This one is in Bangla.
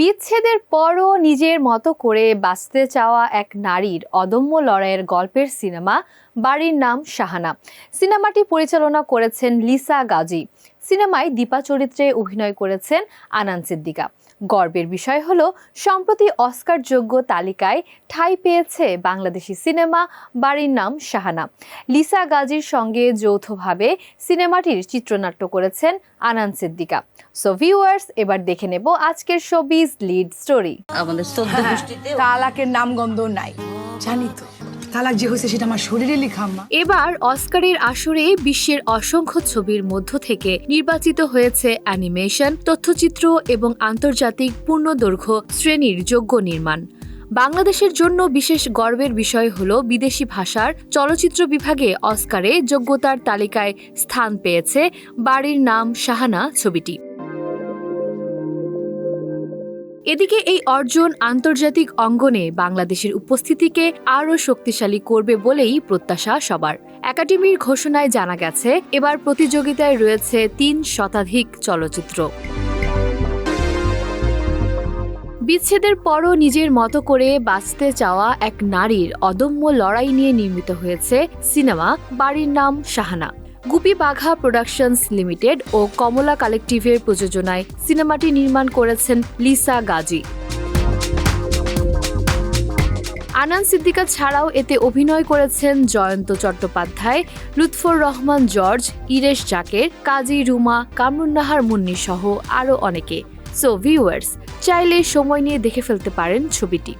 বিচ্ছেদের পরও নিজের মতো করে বাঁচতে চাওয়া এক নারীর অদম্য লড়াইয়ের গল্পের সিনেমা, বাড়ির নাম শাহানা। সিনেমাটি পরিচালনা করেছেন লিসা গাজী। সিনেমায় দীপা চরিত্রে অভিনয় করেছেন আনান সিদ্দিকা। গর্বের বিষয় হলো সম্প্রতি অস্কার যোগ্য তালিকায় ঠাঁই পেয়েছে বাংলাদেশি সিনেমা বাড়ির নাম শাহানা। লিসা গাজীর সঙ্গে যৌথভাবে সিনেমাটির চিত্রনাট্য করেছেন আনান সিদ্দিকা। সো ভিউয়ার্স এবার দেখে নেব আজকের শোবিজ লিড স্টোরি আমাদের হ্যাঁ, তালাকের নাম গন্ধ নাই জানি তো। তালাক যে হয়েছে সেটা আমার শরীরে লেখা এবার অস্কারের আসরে বিশ্বের অসংখ্য ছবির মধ্য থেকে নির্বাচিত হয়েছে অ্যানিমেশন, তথ্যচিত্র এবং আন্তর্জাতিক পূর্ণদৈর্ঘ্য শ্রেণির যোগ্য নির্মাণ। বাংলাদেশের জন্য বিশেষ গর্বের বিষয় হল বিদেশি ভাষার চলচ্চিত্র বিভাগে অস্কারে যোগ্যতার তালিকায় স্থান পেয়েছে বাড়ির নাম শাহানা ছবিটি। এদিকে এই অর্জন আন্তর্জাতিক অঙ্গনে বাংলাদেশের উপস্থিতিকে আরও শক্তিশালী করবে বলেই প্রত্যাশা সবার। একাডেমির ঘোষণায় জানা গেছে, এবার প্রতিযোগিতায় রয়েছে তিন শতাধিক চলচ্চিত্র। বিচ্ছেদের পরও নিজের মতো করে বাঁচতে চাওয়া এক নারীর অদম্য লড়াই নিয়ে নির্মিত হয়েছে সিনেমা, বাড়ির নাম শাহানা। গুপি বাঘা প্রোডাকশনস লিমিটেড ও কমলা কালেকটিভের প্রযোজনায় সিনেমাটি নির্মাণ করেছেন লিসা গাজী। আনান সিদ্দিকা ছাড়াও এতে অভিনয় করেছেন জয়ন্ত চট্টোপাধ্যায়, লুৎফর রহমান জর্জ, ইরেশ জাকের, কাজী রুমা, কামরুন্নাহার মুন্নি সহ আরও অনেকে। সো ভিউয়ার্স চাইলে সময় নিয়ে দেখে ফেলতে পারেন ছবিটি।